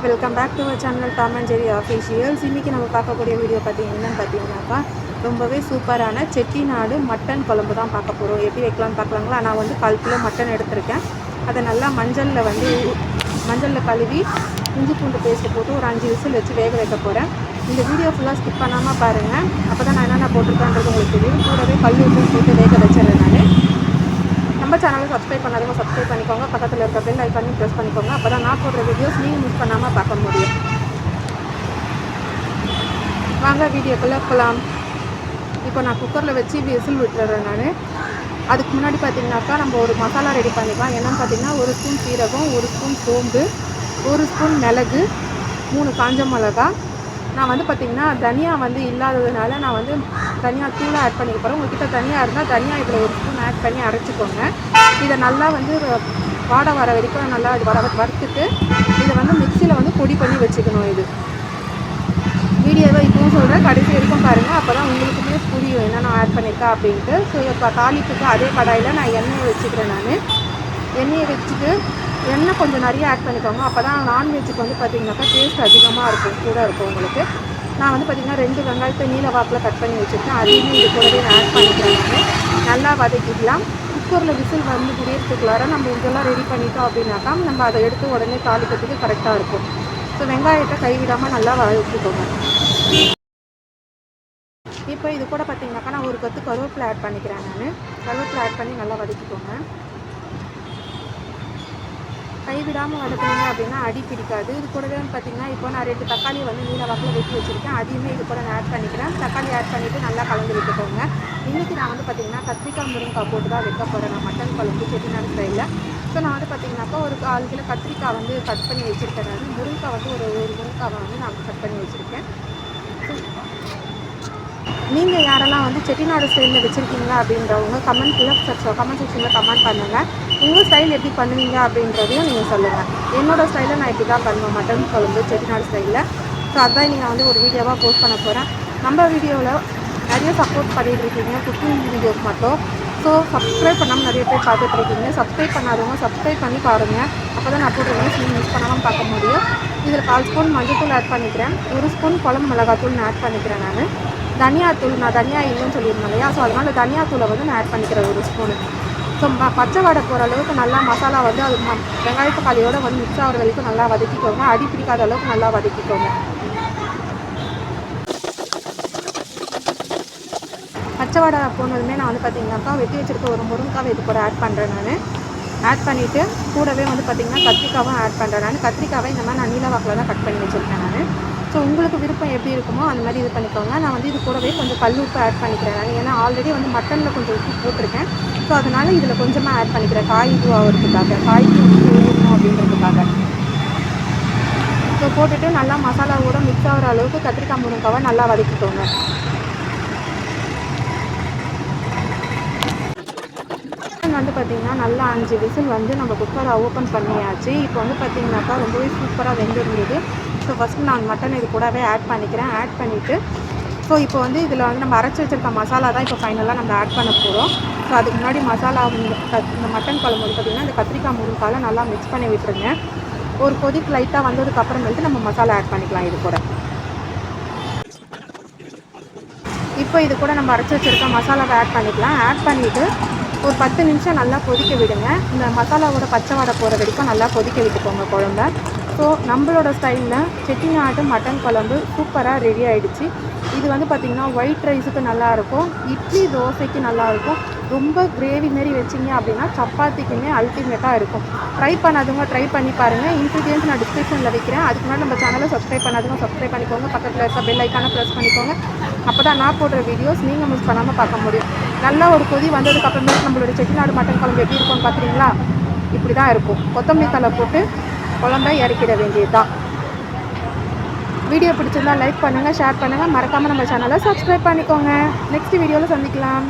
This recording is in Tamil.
Friends welcome back to our channel Tom and Jerry officials. இன்றைக்கி நம்ம பார்க்கக்கூடிய வீடியோ பார்த்தீங்கன்னா பார்த்தீங்கன்னாக்கா ரொம்பவே சூப்பரான செட்டிநாடு மட்டன் குழம்பு தான் பார்க்க போகிறோம் எப்படி வைக்கலாம்னு பார்க்கலாங்களா? நான் வந்து கால் கிலோ மட்டன் எடுத்திருக்கேன். அதை நல்லா மஞ்சளில் வந்து மஞ்சளில் கழுவி இஞ்சி பூண்டு பேஸ்ட்டு போட்டு ஒரு அஞ்சு விசில் வச்சு வேக வைக்க போகிறேன் இந்த வீடியோ ஃபுல்லாக ஸ்கிப் பண்ணாமல் பாருங்கள் அப்போ தான் நான் என்னென்ன போட்டிருக்கேன்றது உங்களுக்கு தெரியும். கூடவே கல் உப்பு போட்டு வேக வச்சிடுறேன் நான். நம்ம சேனலை சப்ஸ்கிரைப் பண்ணாதவங்க சப்ஸ்கிரைப் பண்ணிக்கோங்க. பக்கத்தில் இருக்க பெல் ஐக்கானையும் ப்ரெஸ் பண்ணிக்கோங்க. அப்போ தான் நான் போடுற வீடியோஸ் நீங்கள் மிஸ் பண்ணாமல் பார்க்க முடியும். வாங்க வீடியோக்குள்ளே போகலாம் இப்போ நான் குக்கரில் வச்சு விசில் விட்டுறேன் நான். அதுக்கு முன்னாடி பார்த்தீங்கன்னாக்கா நம்ம ஒரு மசாலா ரெடி பண்ணிக்கலாம் என்னென்னு பார்த்தீங்கன்னா ஒரு ஸ்பூன் சீரகம் ஒரு ஸ்பூன் சோம்பு ஒரு ஸ்பூன் மிளகு மூணு காஞ்ச மிளகா நான் வந்து பார்த்திங்கன்னா தனியா வந்து இல்லாததுனால நான் வந்து தனியாக தூளாக ஆட் பண்ணிக்க போகிறேன் உங்கள்கிட்ட தனியாக இருந்தால் தனியாக இதில் ஒரு ஸ்பூன் ஆட் பண்ணி அரைச்சிக்கோங்க. இதை நல்லா வந்து வாடை வர வரைக்கும் நல்லா இது வர வறுத்துட்டு இதை வந்து மிக்சியில் வந்து பொடி பண்ணி வச்சுக்கணும் இது. வீடியோவை இப்போவும் சொல்கிறேன் கடைசி வரைக்கும் பாருங்கள் அப்போ தான் உங்களுக்குமே புரியும் என்னென்ன ஆட் பண்ணியிருக்கேன் அப்படின்ட்டு. ஸோ இப்போ தாளிப்புக்கு அதே கடாயில் நான் எண்ணெயை வச்சுக்கிறேன் நான். எண்ணெயை வச்சுட்டு எண்ணெய் கொஞ்சம் நிறைய ஆட் பண்ணிக்கோங்க. அப்போ தான் நான்வெஜ்ஜுக்கு வந்து பார்த்திங்கனாக்கா டேஸ்ட் அதிகமாக இருக்கும் கூட இருக்கும் உங்களுக்கு. நான் வந்து பார்த்திங்கன்னா ரெண்டு வெங்காயத்தை நீல வாக்கில் கட் பண்ணி வச்சுருக்கேன். அதையுமே இது கூடவே ஆட் பண்ணிக்கிறேன் நல்லா வதக்கிக்கலாம். குக்கரில் விசில் வந்து முடியறதுக்குள்ளார நம்ம இதெல்லாம் ரெடி பண்ணிட்டோம் அப்படின்னாக்கா நம்ம அதை எடுத்து உடனே தாளிக்கிறதுக்கு கரெக்டாக இருக்கும். ஸோ வெங்காயத்தை கைவிடாமல் நல்லா வதக்கிக்கோங்க இப்போ இது கூட பார்த்தீங்கன்னாக்கா நான் ஒரு கொத்து கருவேப்பிலை ஆட் பண்ணிக்கிறேன் நான். கருவேப்பிலை ஆட் பண்ணி நல்லா வதக்கிக்கோங்க. கைவிடாமல் வளர்த்துனீங்க அப்படின்னா அடி பிடிக்காது. இது கூடவே வந்து பார்த்திங்கன்னா இப்போ நான் ரெண்டு தக்காளியை வந்து நீல வாக்கில் வெட்டி வச்சுருக்கேன். அதையுமே இது கூட நான் ஆட் பண்ணிக்கிறேன். தக்காளி ஆட் பண்ணிவிட்டு நல்லா கலந்து விட்டுக்கோங்க. இன்றைக்கி நான் வந்து பார்த்திங்கன்னா கத்திரிக்காய் முருங்கைக்காய் போட்டு தான் வைக்க போகிறேன் நான் மட்டன் குழம்பு செட்டிநாடு ஸ்டைலில் ஸோ நான் வந்து பார்த்திங்கனாக்கா ஒரு கால் கிலோ கத்திரிக்காய் வந்து கட் பண்ணி வச்சுருக்கேன் நான். முருங்கைக்காய் வந்து ஒரு ஒரு முருங்கைக்காவை வந்து நான் கட் பண்ணி வச்சுருக்கேன். நீங்கள் யாரெல்லாம் வந்து செட்டிநாடு ஸ்டைலில் வச்சுருக்கீங்க அப்படின்றவங்க கமெண்ட் கீழே கமெண்ட் செக்ஷனில் கமெண்ட் பண்ணுங்கள் உங்கள் ஸ்டைல் எப்படி பண்ணுவீங்க அப்படின்றதையும் நீங்கள் சொல்லுங்கள் என்னோடய ஸ்டைலில் நான் இப்படி தான் பண்ணுவேன். மட்டன் குழம்பு செட்டிநாடு ஸ்டைலில் ஸோ அதான் நீங்கள் நான் வந்து ஒரு வீடியோவாக போஸ்ட் பண்ண போகிறேன் நம்ம வீடியோவில் நிறைய சப்போர்ட் பண்ணிகிட்டு இருக்கீங்க. குக்கிங் வீடியோஸ் மட்டும். ஸோ சப்ஸ்கிரைப் பண்ணாமல் நிறைய பேர் பார்த்துட்டு இருக்கீங்க. சப்ஸ்கிரைப் பண்ணாதவங்க சப்ஸ்கிரைப் பண்ணி பாருங்கள் அப்போ தான் நான் போடுற வீடியோஸ் நீங்கள் மிஸ் பண்ணாமல் பார்க்க முடியும். இதில் கால் ஸ்பூன் மஞ்சள் ஆட் பண்ணிக்கிறேன். ஒரு ஸ்பூன் குழம்பு மிளகாத்தூள் ஆட் பண்ணிக்கிறேன் நான். தனியாத்தூள் நான் தனியாக இல்லைன்னு சொல்லியிருந்தேன் இல்லையா? ஸோ அதனால் தனியாத்தூளை வந்து நான் ஆட் பண்ணிக்கிறேன் ஒரு ஸ்பூனு ஸோ ம பச்சை வடை போகிற அளவுக்கு நல்லா மசாலா வந்து அது ம வெங்காய வந்து மிக்ஸ் ஆகிற வரைக்கும் நல்லா வதக்கிக்கோங்க. அடி பிடிக்காத அளவுக்கு நல்லா வதக்கிக்கோங்க. பச்சை வடை போனதுமே நான் வந்து பார்த்தீங்கன்னாக்கா வெட்டி வச்சுருக்க ஒரு முருங்காவை இது கூட ஆட் பண்ணுறேன் நான். ஆட் பண்ணிவிட்டு கூடவே வந்து பார்த்திங்கன்னா கத்திரிக்காவும் ஆட் பண்ணுறேன் நான். கத்திரிக்காவை இந்த மாதிரி நான் நீல வாக்கில் தான் கட் பண்ணி வச்சுருக்கேன் நான். ஸோ உங்களுக்கு விருப்பம் எப்படி இருக்குமோ அந்த மாதிரி இது பண்ணிக்கோங்க. நான் வந்து இது கூடவே கொஞ்சம் கல் உப்பு ஆட் பண்ணிக்கிறேன் நான். ஏன்னா ஆல்ரெடி வந்து மட்டனில் கொஞ்சம் உப்பு போட்டிருக்கேன். ஸோ அதனால் இதில் கொஞ்சமாக ஆட் பண்ணிக்கிறேன். காய் இது ஆகிறதுக்காக. காய்க்கு உப்பு ஊறணும் அப்படின்றதுக்காக. ஸோ போட்டுட்டு நல்லா மசாலாவோட மிக்ஸ் ஆகிற அளவுக்கு கத்திரிக்காய் முருங்காவை நல்லா வதக்கிக்கோங்க. வந்து பார்த்திங்கன்னா நல்லா அஞ்சு விசில் வந்து நம்ம குக்கரை ஓப்பன் பண்ணியாச்சு. இப்போ வந்து பார்த்திங்கனாக்கா ரொம்பவே சூப்பராக வெந்திருந்தது. ஸோ ஃபஸ்ட்டு நான் மட்டன் இது கூடவே ஆட் பண்ணிக்கிறேன். ஆட் பண்ணிவிட்டு ஸோ இப்போ வந்து இதில் வந்து நம்ம அரைச்சி வச்சிருக்க மசாலா தான் இப்போ ஃபைனலாக நம்ம ஆட் பண்ண போகிறோம் ஸோ அதுக்கு முன்னாடி மசாலா இந்த மட்டன் குழம்பு வந்து பார்த்திங்கன்னா இந்த கத்திரிக்காய் முருங்கால நல்லா மிக்ஸ் பண்ணி விட்டுருங்க. ஒரு கொதிக்கு லைட்டாக வந்ததுக்கப்புறம் அப்புறமேட்டு நம்ம மசாலா ஆட் பண்ணிக்கலாம் இது கூட. இப்போ இது கூட நம்ம அரைச்சி வச்சுருக்க மசாலாவை ஆட் பண்ணிக்கலாம். ஆட் பண்ணிவிட்டு ஒரு பத்து நிமிஷம் நல்லா கொதிக்க விடுங்க. இந்த மசாலாவோட பச்சை வடை போகிற வரைக்கும் நல்லா கொதிக்க விட்டுக்கோங்க குழம்ப. ஸோ நம்மளோட ஸ்டைலில் செட்டிநாட்டு மட்டன் குழம்பு சூப்பராக ரெடி ஆகிடுச்சு இது வந்து பார்த்திங்கன்னா ஒயிட் ரைஸுக்கு நல்லாயிருக்கும் இட்லி தோசைக்கு நல்லாயிருக்கும் ரொம்ப கிரேவி மாரி வச்சிங்க அப்படின்னா சப்பாத்திக்குமே அல்டிமேட்டாக இருக்கும். ட்ரை பண்ணாதவங்க ட்ரை பண்ணி பாருங்கள் இன்க்ரீடியன்ஸ் நான் டிஸ்கிரிப்ஷனில் வைக்கிறேன். அதுக்கு முன்னாடி நம்ம சேனலை சப்ஸ்கிரைப் பண்ணாதவங்க சப்ஸ்கிரைப் பண்ணிக்கோங்க. பக்கத்தில் இருக்க பெல் ஐக்கானை ப்ரெஸ் பண்ணிக்கோங்க. அப்போ தான் நான் போடுற வீடியோஸ் நீங்கள் மிஸ் பண்ணாமல் பார்க்க முடியும். நல்லா ஒரு கொதி வந்ததுக்கப்புறமே நம்மளோட செட்டிநாடு மட்டன் குழம்பு எப்படி இருக்கும்னு பார்க்குறீங்களா இப்படி தான் இருக்கும். கொத்தமல்லி தலை போட்டு குழம்ப இறக்கிட வேண்டியது தான் வீடியோ பிடிச்சிருந்தா லைக் பண்ணுங்கள் ஷேர் பண்ணுங்கள் மறக்காமல் நம்ம சேனலை சப்ஸ்கிரைப் பண்ணிக்கோங்க. நெக்ஸ்ட் வீடியோவில் சந்திக்கலாம்.